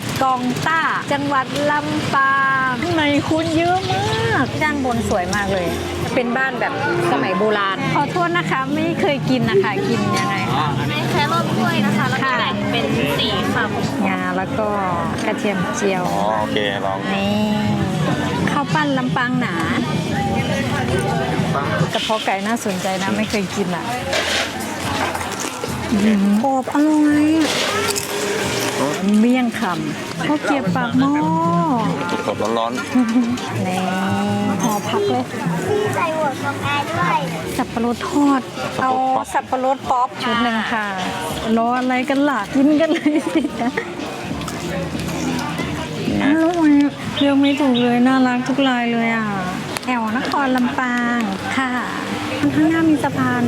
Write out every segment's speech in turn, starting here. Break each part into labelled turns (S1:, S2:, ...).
S1: ดกองต้า จังหวัดลำปางข้างในคนเยอะมากด้านบนสวยมากเลย เป็นบ้านแบบสมัยโบราณ ขอโทษนะคะ ไม่เคยกินนะคะ กินยังไงคะ
S2: ไม่ใช้รสถ้วยนะคะแล้วก็
S1: ค่ะ
S2: แบ่งเป็นสี่ค
S1: งาแล้วก็กระเทียมเจียว
S3: อ๋อโอเคลอง
S1: นี่ข้าวปั้นลำปางหนากระเพาะไก่น่าสนใจนะไม่เคยกินอะอืมกรอบอร่อย เมี่ยงคำข้าวเกรี๊ยวปากหม้อ
S3: สดๆร้อน
S1: นี่ห่อพักเลยำ
S2: ใส่หัวกาแฟด้วย
S1: สับปะรดทอด เอาสับปะรดป๊อปชุดหนึ่งค่ะ รออะไรกันล่ะกินกันเลยสิจ๊ะอร่อยเลือกไม่ถูกเลยน่ารักทุกลายเลยอะ แอวนครลำปางค่ะข้างหน้ามีสะพาน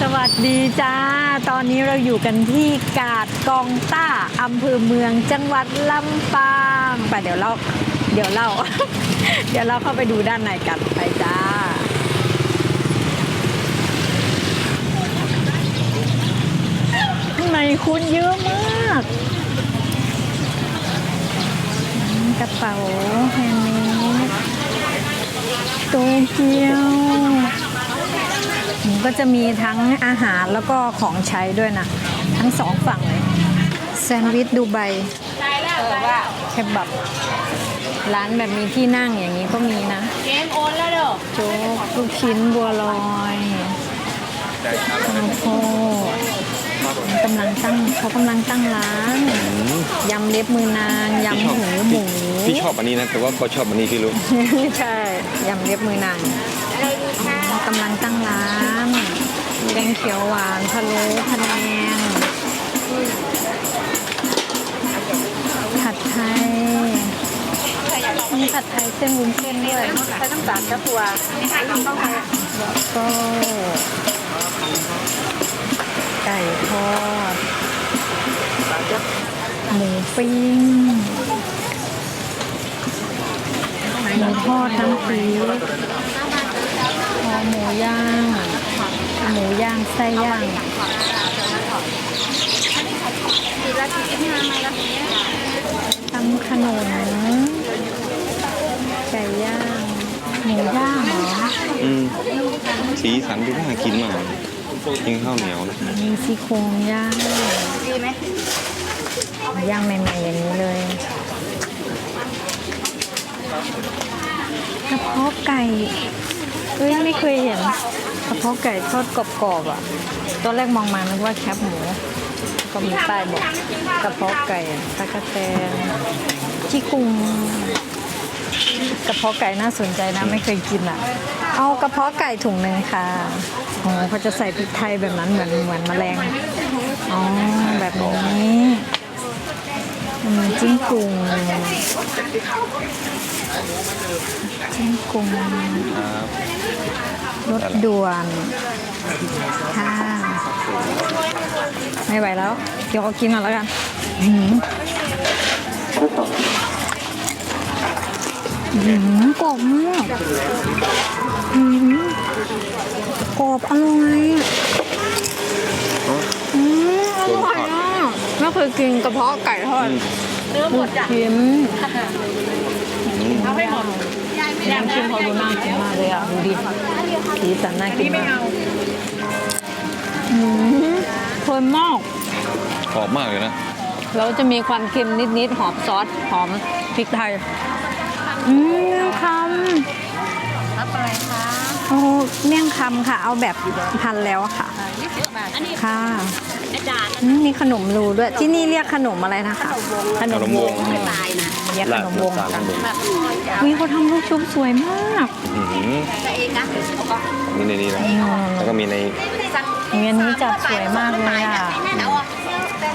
S1: สวัส ดีจ้า ตอนนี้เราอยู่กันที่กาดกองต้าอำเภอเมืองจังหวัดลำปางไปเดี๋ยวเราเดี๋ยวเรา เดี๋ยวเราเข้าไปดูด้านในกันไปจ้า ข้างในคนเยอะมาก กระเป๋าแฮนด์เมดโตเกียว ก็จะมีทั้งอาหารแล้วก็ของใช้ด้วยนะ ทั้งสองฝั่งเลย แซนด์วิชดูไบเคบับ ร้านแบบมีที่นั่งอย่างนี้ก็มีนะ
S2: เกมโอนแล้วเด้อ
S1: โจ๊กลูกชิ้นบัวลอยข้าวโพดกำลังตั้งเขากำลังตั้งร้านยำเล็บมือนางยำหูหมู
S3: ๆพี่ชอบอันนี้นะแต่ว่าพอชอบอันนี้พี่รู้
S1: ใช่ยำเล็บมือนาง
S2: อะไรดีคะ
S1: กำลังตั้งร้านแกงเขียวหวานพะโล้พะแนงผัดไทยมีผัดไทยเส้นวุ้นเส้นด้วย
S2: ใช้น้ำตาลกระตัวนี่ค่ะต้องต้อง
S1: แล้ก็ไก่ทอดหมูปิ้งหมูทอดน้ำพริกหมูย่าง หมูย่างไส้ย่าง
S2: สีละสี่สิบห้าไม้ละทีนี้
S1: ทำขนมไก่ย่างหมูย่างเหรอ
S3: อืมสีสันดูน่ากินมากกินข้าวเหนียวนะ
S1: มีซี่โครงย่าง
S2: ดีไหม
S1: ย่างใหม่ๆอย่างนี้เลยกระเพาะไก่เอ้ยไม่เคยเห็นกระ เพาะไก่ทอดกรอบๆอะ ตอนแรกมองมานึกว่าแคบหมู ก็มีป้ายบอกกระเพาะไก่ตะกะแตนจี้กุงกระเพาะไก่น่าสนใจนะไม่เคยกินอะ เอากระเพาะไก่ถุงหนึ่งค่ะโอ้เขาจะใส่พริกไทยแบบนั้นเหมือนเหมือนแมลง อ๋อแบบนี้จิ้งกุงจิ้งกุง
S3: ครับ
S1: รถด่วนค่ะไม่ไหวแล้ว เดี๋ยวเขากินก่อนแล้วกันอื้อหืออื้อหือกรอบมากอื้อหือกรอบอร่อยอืมอร่อยอะไม่เคยกินกระเพาะไก่ทอด
S2: เนื้อหมดจ้ะ
S1: ชิม
S2: เอาให้หมด
S1: น้ำจิ้มเขาดูน่ากินมากเลยอะ ดูดิสีสันน่ากินมากอืมเพลินมาก
S3: กรอบมากเลยนะ
S1: แล้วจะมีความเค็มนิดๆ หอมซอส หอมพริกไทย อืมเมี่ยงค
S2: รับอะไรคะำ
S1: โอ้เมี่ยงคำค่ะ เอาแบบพันแล้วอะค่ะ
S2: ยี่สิบบาทอันนี้
S1: ค่ะ
S2: อาจารย์
S1: อืมมีขนมรูด้วยที่นี่เรียกขนมอะไรนะคะขนมวง
S2: ตายนะ
S1: เรียกขนมวง
S3: ลาดน้ำตาล
S2: แบบ
S1: วิเขาทำลูกชุบสวยมาก
S3: อื้อหือ
S2: แต่เองนะ
S3: มีในนี้นะแล้วก็มีใน
S1: เมียนนี้จัดสวยมากเลยอะ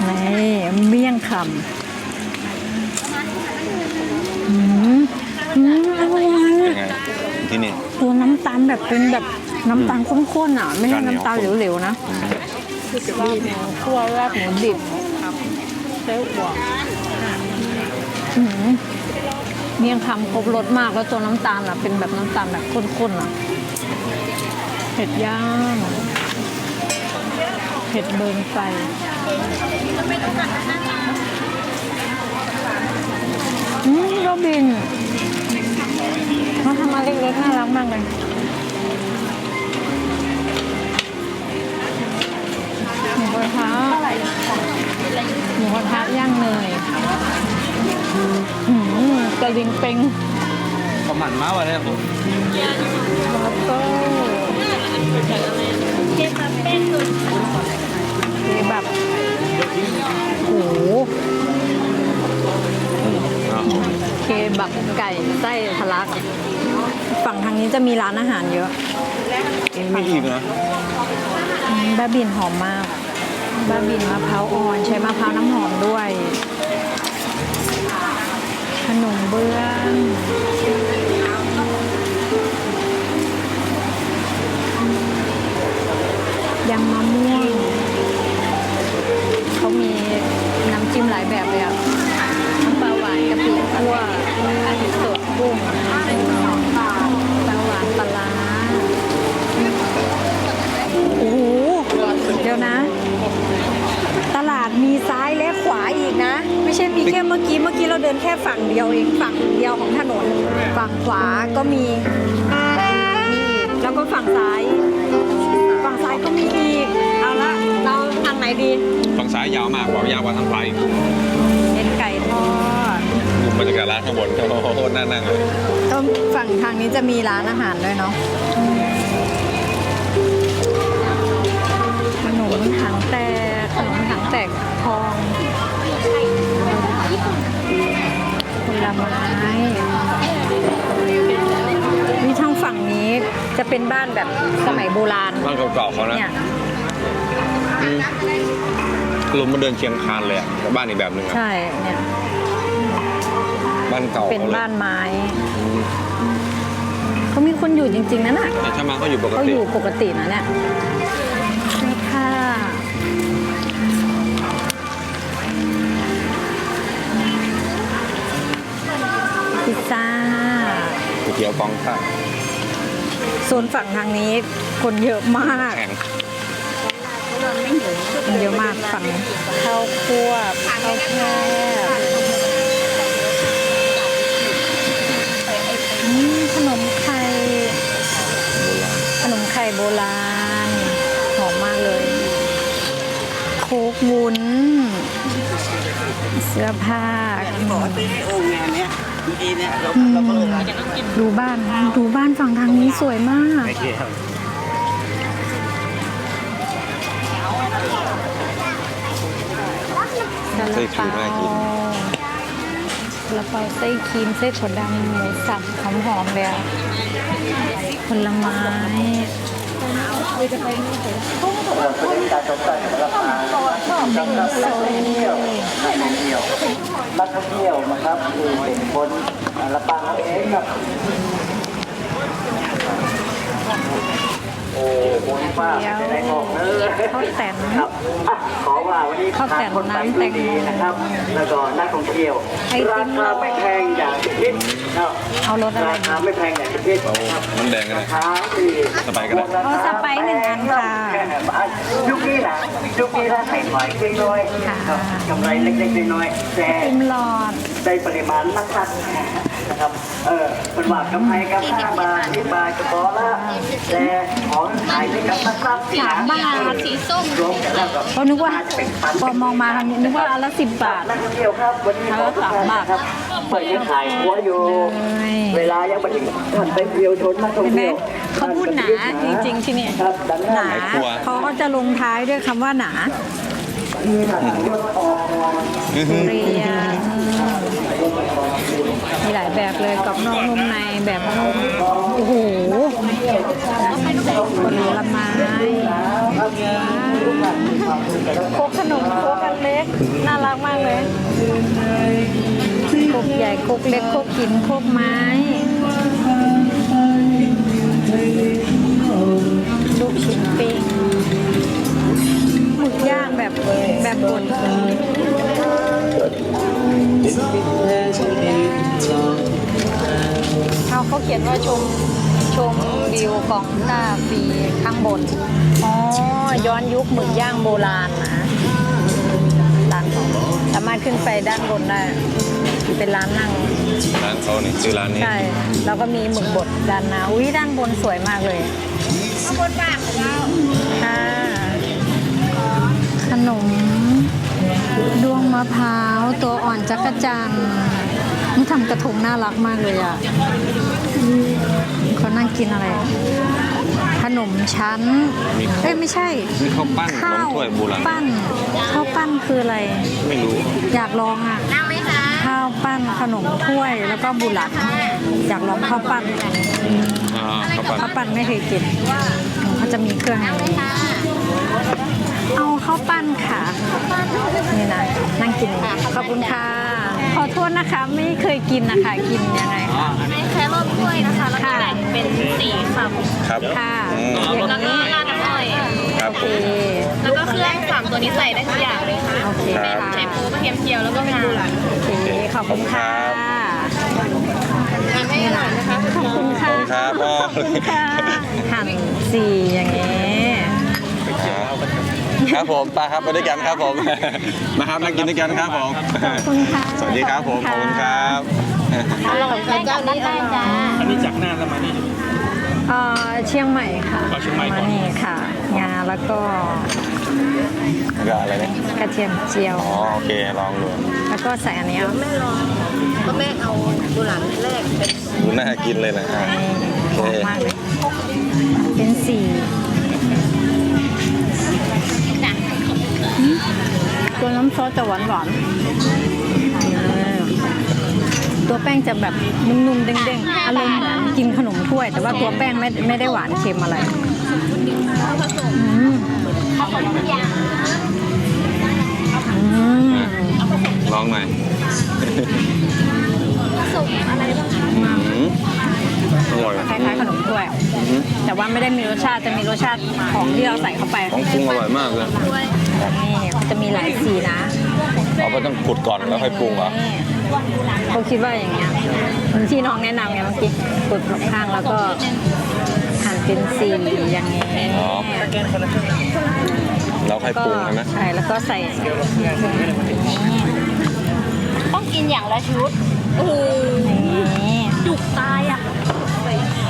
S1: นี่เมี่ยงคำอืมอืมอร่อย
S3: เป็นไงที่นี่
S1: ตัวน้ำตาลแบบเป็นแบบน้ำตาลข้นๆอะ ไม่ใช่น้ำตาลเหลวๆนะลา บหมูคั่วลาบหมูดิบเส้หัวเมี่ยงคำครบรสมากแล้วตัวน้ำตาลอะ เป็นแบบน้ำตาลแบบข้นๆอะเผ็ดย่างเผ็ดเบิร์นไฟอืมโรบินเขาทำมาเล็กๆน่ารักมากเลย มูกระทะย่างเนยหืมกระดิงเป็ง
S3: ประมาณมากวันนี้ผม
S1: แล้วก็
S2: เก็บมาเป็นสุด
S1: เคแบบโอ้โหเคแบบไก่ไส้ทะลัก ฝั่งทางนี้จะมีร้านอาหารเยอะ
S3: ไม่อีกนะ
S1: อืมบ้าบินหอมมาก บ้าบินมะพร้าวอ่อนใช้มะพร้าวน้ำหอมด้วย ยาวมากกว่ายา
S3: วกว่าทางขวาอีก
S1: เป็นไก่ทอด
S3: ดูบรรยากาศร้านข้างบนโอ้โหน่านั่งเลย
S1: ก็ฝั่งทางนี้จะมีร้านอาหารด้วยเนาะขนมถังแตกขนมถังแตกทองผลไม้นี่ทางฝั่งนี้จะเป็นบ้านแบบสมัยโบราณ
S3: บ้านเก่าๆเขานะ
S1: เนี่ย
S3: อืม ลมมาเดินเชียงคานเลยอะแต่บ้านอีกแบบหนึ่งอะ
S1: ใช่เนี่ย
S3: บ้านเก่า
S1: เป็น
S3: เขาเลย
S1: บ้านไม้
S3: อืม
S1: เขามีคนอยู่จริง ๆนั่นน่ะ
S3: แต่ถ้ามาก็อยู่ปก
S1: เขา
S3: ติ
S1: อยู่ปกตินะเนี่ยเสื้อผ้าพิซซ่า
S3: ก๋วยเตี๋ยวกองท่า
S1: โซนฝั่งทางนี้คนเยอะมาก
S3: แข่ง
S1: คนเยอะมากฝั่งข้าวคั่วข้าวแคบขนมไข่ขนมไข่โบราณหอมมากเลยโคกวุ้นเสื้อผ้า
S4: บอกว่าซื้อให้องงานเนี้ยบางทีเนี่ยเราเราก็เลย
S1: ดูบ้านดูบ้านฝั่งทางนี้สวยมาก
S3: ไส้ครีมน่ากิน
S1: ซาลาเปาไส้ครีมไส้ถั่วดำหมูสับหอมๆเลยอะผลไม้
S4: เป็นการตกแต่งสำหรับงาน
S1: เบงโซ
S4: นักท่องเที่ยวนักท่องเที่ยวนะครับคือเป็นคนละปังเองครับ โอ้โหป้าไม่ได้บอกเลย
S1: ข้าวแตน
S4: ครับอะขอว่าวันนี้
S1: ข้าวแตน
S4: คนไป
S1: น้ำแตงโม
S4: ดีนะครับ แล้วก็นักท่องเที่ยว
S1: ไอติ
S4: รามคาไม่แพงอย่างที่คิดนะ
S1: เอารสอะไร
S4: ราคาไม่แพงอย่างที่คิด
S3: เอา
S4: ครับ
S3: น้ำแดงก็ได้
S4: ราคาที่
S3: สไปซ์ก็ได้
S1: เอาสไปซ์หนึ่งอันค่ะ
S4: ยุคนี้นะยุคนี้ถ้าใส่หอยเล็กน้อย
S1: ค่ะ
S4: ครับกำไรเล็กๆน้อยๆแต่
S1: ติมหลอด
S4: ได้ปริมาณมากๆนะครับเออเป็นว่ากำไรกับห้าบาทสิบบาทก็พอละแต่ของขายได้กับมากๆ
S1: สามบาท
S2: สีส้ม
S4: รวมกันแล้วก็
S1: เพราะนึกว่า
S4: จะเป็นพัน
S1: พอมองมาทางนี้นึกว่าอันละสิบบาท
S4: นักท่องเที่ยวครับวันนี้ขอทุกท่านนะครับ เปิดยังขายหัวอยู่ เวลายังไม่ถึงท่านไปเที่ยวชนนักท่อง
S1: เห็นไหม
S4: เที่ยว
S1: เขาพูดหนาจริงๆที่เนี่ย
S4: ครับดัง
S1: ห
S4: นั้
S1: นา
S4: น
S3: ครัว
S1: เขาก็จะลงท้ายด้วยคำว่าหนา
S4: มีหนังรถออก
S3: อื้อหือ
S1: เรียนมีหลายแบบเลยกรอบนอกนุ่มในแบบโอ้โหผลไม้โคกขนมโคกกันเล็ก น่ารักมากเลยโค กใหญ่โคกเล็กโคกกินโคกไม้ ลูกชิ้นปิ้งหมึกย่างแบบแบบบดเขาเขาเขียนว่าชมชมวิวิวกองต้าฟรีข้างบน อ๋อ ย้อนยุคหมึกย่างโบราณนะร้านสามารถขึ้นไปด้านบนได้ เป็นร้านนั่ง
S3: ร้านเขานี่ชื่อร้านนี้
S1: ใช่ แล้วก็มีหมึกบดด้านหน้าอุ้ยด้านบนสวยมากเลย
S2: ข้างบนปากของเรา
S1: ค่ะขนมดวงมะพร้าวตัวอ่อนจักรจันทร์นี่ทำกระทงน่ารักมากเลยอะเขานั่งกินอะไร ขนมชั้น เอ้ยไม่ใช่
S3: นี่ข้าวปั้นข
S1: ข้าน
S3: ม
S1: ว
S3: ถ้วยโบราณ
S1: ปั้นข้าวปั้นคืออะไร
S3: ไม่รู้
S1: อยากลองอะ
S2: นั่งไหมคะ
S1: ข้าวปั้นขนมถ้วยแล้วก็บุหลันอยากลองข้าวปั้น
S3: อ่าข้าวปั้น
S1: ข้าวปั้นไม่เคยกินเขาจะมีเครื่องอย่างนี้เอาข้าวปั้นค่ะนี่นะนั่งกินขอบคุณค่ะขอโทษนะคะไม่เคยกินนะคะกินยังไงคะ
S2: เป็นแครอทถ้วยนะคะแล้วก็แบ่งเป็นสี่ค่ะ
S3: ครับ
S1: ค่ะ
S3: อืม
S1: อย่าง
S2: แล้วก็
S1: นี้
S2: ราดน้ำอ้อย
S3: ครับ
S2: ตัวนี้ใส่ได้ทุกอย่างเลยค่ะ
S1: โอเค
S3: ครับ
S1: ค่ะ
S2: ไชปูกระเทียมเจียวแล้วก็เป็นบุหรี่
S1: โอเคขอบคุณค่ะ
S2: งานไม่อร่อยนะคะ
S1: ขอบคุณค่ะ
S3: ขอบคุณครับพ่อ
S1: ขอบคุณค่ะหั่นสี่อย่างนี้
S3: ครับผมไปครับไปด้วยกันครับผมมาครับนั่งกินด้วยกันครับผม
S1: ขอบคุณค่ะ
S3: สวัสดีครับผมขอบคุณครับ
S1: อร่อยเจ้านี้อร่อย
S5: อันนี้จากน่านแล้วมานี่
S1: เอ่อเชียงใหม่ค่ะ
S5: อ๋อเชียงใหม่ก่อนา
S1: นี่ค่ะ งาแล้วก็
S3: ก็อะไรเนี่ย
S1: กระเทียมเจียว
S3: อ๋อโอเคลองดู
S1: แล้วก็ใส่อันเนี้ย
S2: ก็แม่เอาบุหรี่แรกเป็น
S3: ดูน่ากินเลยนะอะ
S1: หอมมากเลยเป็นสีตัวน้ำซอสจะหวานหวานๆตัวแป้งจะแบบนุ่มๆเด้งๆอารมณ์เหมือนกินขนมถ้วย แต่ว่าตัวแป้งไม่ไม่ได้หวานเค็มอะไรอืม อืม
S3: ลองหน่อย
S2: สุกอะไรบ้าง
S3: อืมอร่อย
S1: คล้ายๆขนมถ้วย
S3: อือหือ
S1: แต่ว่าไม่ได้มีรสชาติจะมีรสชาติของที่เราใส่เข้าไป
S3: ของปรุงอร่อยมากเลย
S1: นี่จะมีหลายสีนะ
S3: เอาไปต้องขุดก่อนแล้วค่อยปรุงเหรอ
S1: นี่เขาคิดว่าอย่างเงี้ยเหมือนที่น้องแนะนำไงเมื่อกี้กดข้างแล้วก็หั่น เป็นสีอย่างเงี้ย
S3: อ๋อแล้วค่อย
S1: ก็
S3: ปรุงใช่ไหม
S1: ใช่แล้วก็ใส่
S2: ต้องกินอย่างละชุดโอ้โห
S1: นี่
S2: จุกตายอะ
S3: เอาไป
S1: นี่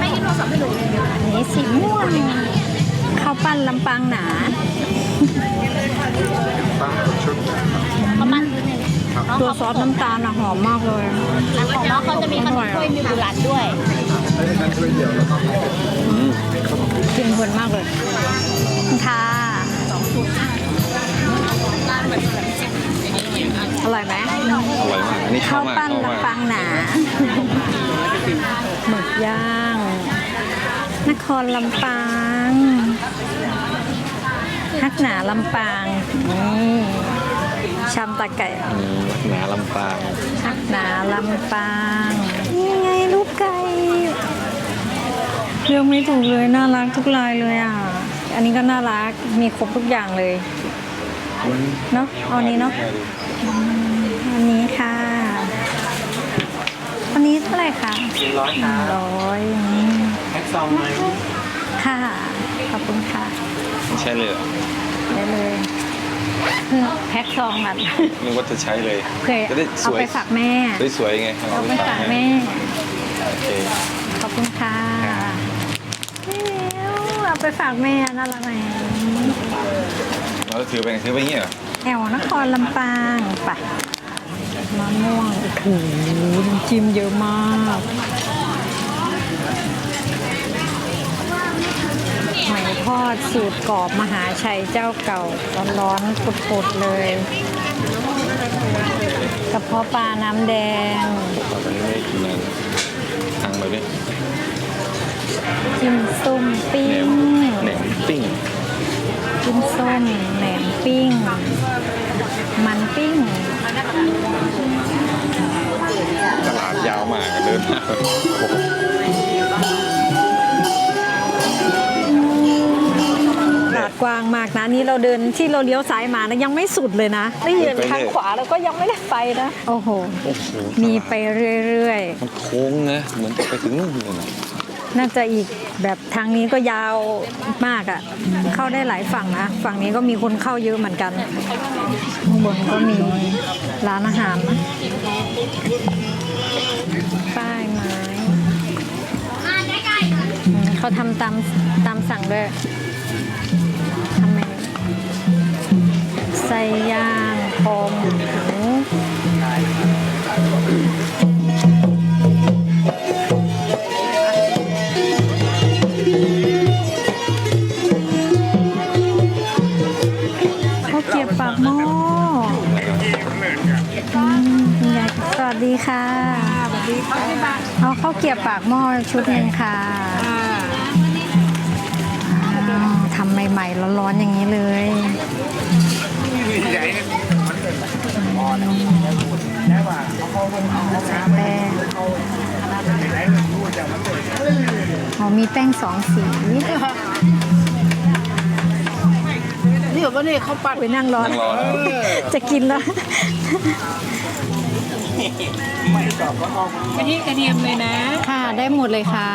S2: ไม่ให้ โทรศัพท์ให้หนู
S1: อันนี้สีม่วงข้าวปั้นลำปางหนา
S2: ประมาณ
S1: ตัวซอสน้ำตาลอะหอมมากเลย
S2: ของน้องเขาจะมีขนมถ้วยมีบุหรี่ด้วย
S3: อืม
S1: กินเพลินมากเลยค่ะอร่อยไหม
S3: อร่อยมากอันนี้ชอ
S1: ข้า
S3: บ
S1: ว
S3: มาก
S1: ปั้น
S3: ชอบมาก
S1: ลำปางหนาหมึกย่าง นครลำปาง ฮักหนาลำปางนี่ชามตะไก่
S3: อืมหนาลำปาง
S1: ฮักหนาลำปางนี่ไงลูกไก่เลือกไม่ถูกเลยน่ารักทุกลายเลยอะ อันนี้ก็น่ารักมีครบทุกอย่างเลยเนาะเอาอันนี้เนาะอันนี้ค่ะอันนี้เท่าไหร่คะ
S5: ร้อยครับ
S1: ร้อยอืม
S5: แพ็คซองไหม
S1: ค่ะขอบคุณค่ะ
S3: ใช่เลย เหรอ
S1: ได้เลยแพ็คซองอะ
S3: นึกว่าจะใช้เลย
S1: เพื่อ
S3: จะได้ส
S1: เอา
S3: วย
S1: ไปฝากแม่
S3: ได้สวยไง
S1: เอาไปฝากแม่
S3: โอเค
S1: ขอบคุณค่ะไม่แล้วเอาไปฝากแม่น่ารักไหม
S3: เราถือไปถือไปอย่างเงี้ยเหรอ
S1: แอวนครลำปางไปมะม่วงโอ้โหน้ำจิ้มเยอะมาก หอยทอดสูตรกรอบมหาชัยเจ้าเก่าร้อนๆปุดๆเลยกระเพาะปลาน้ำแดง
S3: ตอนนี้ไม่ได้กินนานทางไปดิ
S1: จิ้มส้มปิ้
S3: แหน
S1: ง
S3: มแหนมปิ้ง
S1: จิ้มส้มแหนมปิ้ง มันปิ้ง
S3: ตลาดยาวมากอะเดินมาโอ้
S1: กว้างมากนะนี่เราเดินที่เราเลี้ยวซ้ายมานะยังไม่สุดเลยนะนี่เดินทางขวาเราก็ยังไม่ได้ไปนะโอ้โห
S3: โอ้โห
S1: มีไปเรื่อย
S3: มันโค้งนะเหมือนจะไปถึงนู่นเลยนะ
S1: ๆ น่าจะอีกแบบทางนี้ก็ยาวมากอะ่ะ เข้าได้หลายฝั่งนะฝั่งนี้ก็มีคนเข้าเยอะเหมือนกันข้างบนก็มีร้านอาหารนะป้ายไม้อืมเขาทำตามตามสั่งด้วย ไส้ย่างคอหมูข้าวเกรียบปากหม้ออืมคุณยายสวัสดีค่ะ
S2: สวัสดีค่ะ
S1: เอาข้าวเกรียบปากหม้อชุดหนึ่งค่ะอ้าวทำใหม่ๆร้อนๆอย่างนี้เลย ใส่แป้งอ๋อมีแป้งสองสี
S2: นี่ว่านี่เขาปัด
S1: ไปนั่งร้อน
S3: นั่งรอแล้ว
S1: จะกินแล้ว
S2: กะทิกระเทียมเลยนะ
S1: ค่ะได้หมดเลยค่ะ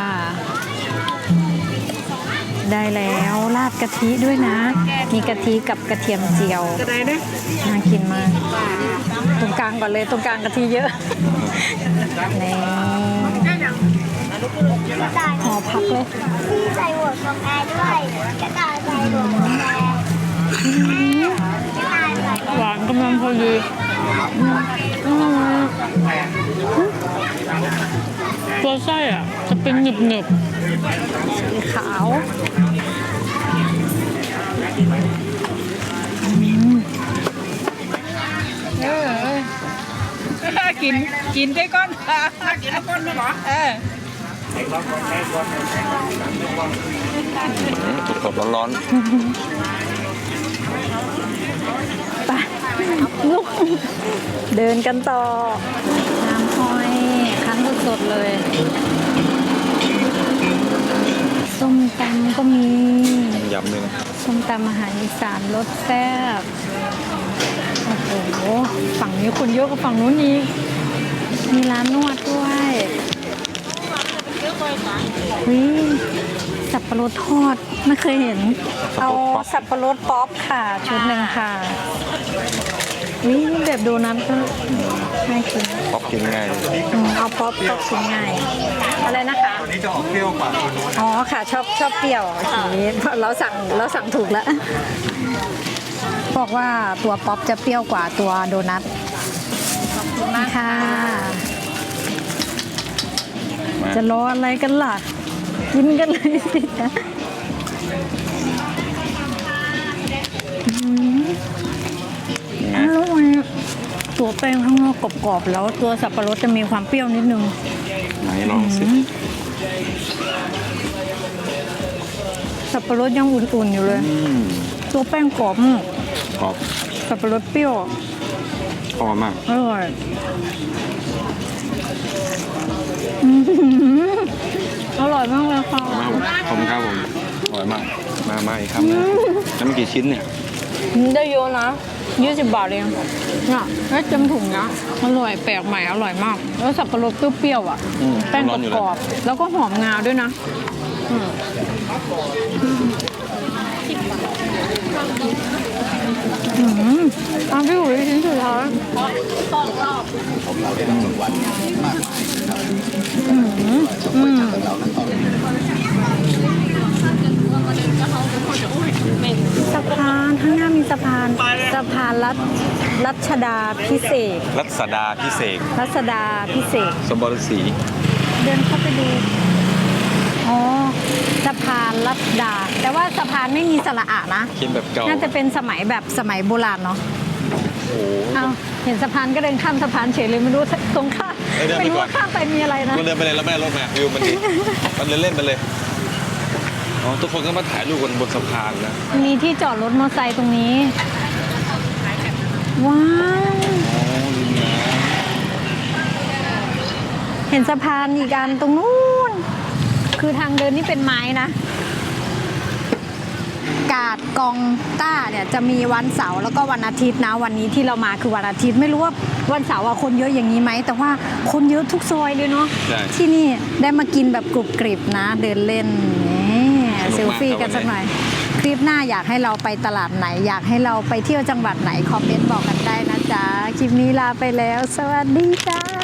S1: ได้แล้วราดกะทิด้วยนะ มีกะทิกับกระเทียมเจียว
S2: จะได้นะ
S1: น่ากินมาก ตรงกลางก่อนเลยตรงกลางกะทิเยอะนี่ห่อพักเลย
S6: พี่ใส่หัวกาแฟด้วยกระต่ายใส่หัวกาแฟกระต่ายใส่
S1: หวานกำลังพอดี ตัวไส้อะ จะเป็นหนึบหนึบๆสีขาวอืม
S2: กินกินได้ก้อนกินได้ก้อนไหมหรอเออ
S3: สดๆร้อน
S1: ไปลุกเดินกันต่อน้ำห้อยคั้น สดๆเลย ส้มตำก็มี
S3: ๆยำเลยนะ
S1: ส้มตำอาหารอีสานรสแซ่บ โอ้โห ฝั่งนี้คนเยอะกว่าฝั่งนู้นอีกมีร้านนวดด้วยวิสับปะรดทอดไม่เคยเห็น เอาสับปะรดป๊อปค่ะ ชุดหนึ่งค่ะ วิแบบโดนัทก็น่ากิน
S3: ป๊อปกินง่าย
S1: อืมเอาป๊อปก็กินง่าย อะไรนะคะ
S5: ตัวนี้จะออกเปรี้ยวกว่าตัวนู้น
S1: อ๋อค่ะชอบชอบเปรี้ยวโอเคเราสั่งเราสั่งถูกแล้ว บอกว่าตัวป๊อปจะเปรี้ยวกว่าตัวโดนัทขอบคุณมากค่ะ
S3: มา
S1: จะรออะไรกันล่ะ กินกันเลยสิคะ ตัวแป้งข้างนอกกรอบๆแล้วตัวสับปะรดจะมีความเปรี้ยวนิดนึง
S3: ไหนลองสิ
S1: สับปะรดยังอุ่นๆอยู่เลย
S3: อืม
S1: ตัวแป้งกรอบมาก
S3: กรอบ
S1: สับปะรดเปรี้ยว
S3: กรอบมาก
S1: อร่อยอื้อหืออร่อยมากเลยค่ะ
S3: มากผมผมครับผมอร่อยมาก มามาอีกคำหนึงแล้วมันกี่ชิ้นเนี่ย
S1: ได้เยอะนะ 20บาทเองเนี่ยได้เต็มถุงนะอร่อยแปลกใหม่อร่อยมาก แล้วสับปะรดเปรี้ยวๆอะ
S3: อืม
S1: แป้ง
S3: ร้อนอยู่
S1: ก
S3: แล้ว
S1: รอบๆแล้วก็หอมงาด้วยนะอืมอืมเอาพี่อุ๋ยชิ้นสุดท้ายอืมอืม สะพานข้างหน้ามีสะพานสะพานรัชรัชดาพิเศษก
S3: รัศดาพิเศษ
S1: รัชดาพิเศษก
S3: สมบรสี
S1: เดินเข้าไปดูอ๋อสะพานลัดดา แต่ว่าสะพานไม่มีสระอะนะ
S3: เขียนแบบเก่า
S1: น่าจะเป็นสมัยแบบสมัยโบราณเนาะ
S3: โอ้โห
S1: เอาเห็นสะพานก็เดินข้ามสะพานเฉยเลยไม่รู้ตรงข้าม
S3: เออเดินไป
S1: ไม่รู้
S3: ก่อน
S1: ว่าข้ามไปมีอะไรนะ
S3: มันเดินไปเลยแล้วไม่ได้รถมาวิวมันดีมันเดินเล่นไปเลย อ๋อทุกคนก็มาถ่ายรูปกันบนสะพานนะ
S1: มีที่จอดรถมอเตอร์ไซค์ตรงนี้ ว้าว
S3: อ๋อริมน้
S1: เห็นสะพานอีกอันตรงนู้น คือทางเดินนี่เป็นไม้นะ กาดกองต้าเนี่ยจะมีวันเสาร์แล้วก็วันอาทิตย์นะ วันนี้ที่เรามาคือวันอาทิตย์ไม่รู้ว่าวันเสาร์อะคนเยอะอย่างนี้ไหม แต่ว่าคนเยอะทุกซอยเลยเนาะ
S3: ใช่
S1: ที่นี่ได้มากินแบบกรุบกริบนะ เดินเล่นนี่
S3: สนุกมาก
S1: เซลฟี่กัน
S3: ครับ
S1: สักหน่อย คลิปหน้าอยากให้เราไปตลาดไหน อยากให้เราไปเที่ยวจังหวัดไหน คอมเมนต์บอกกันได้นะจ๊ะ คลิปนี้ลาไปแล้ว สวัสดีจ้า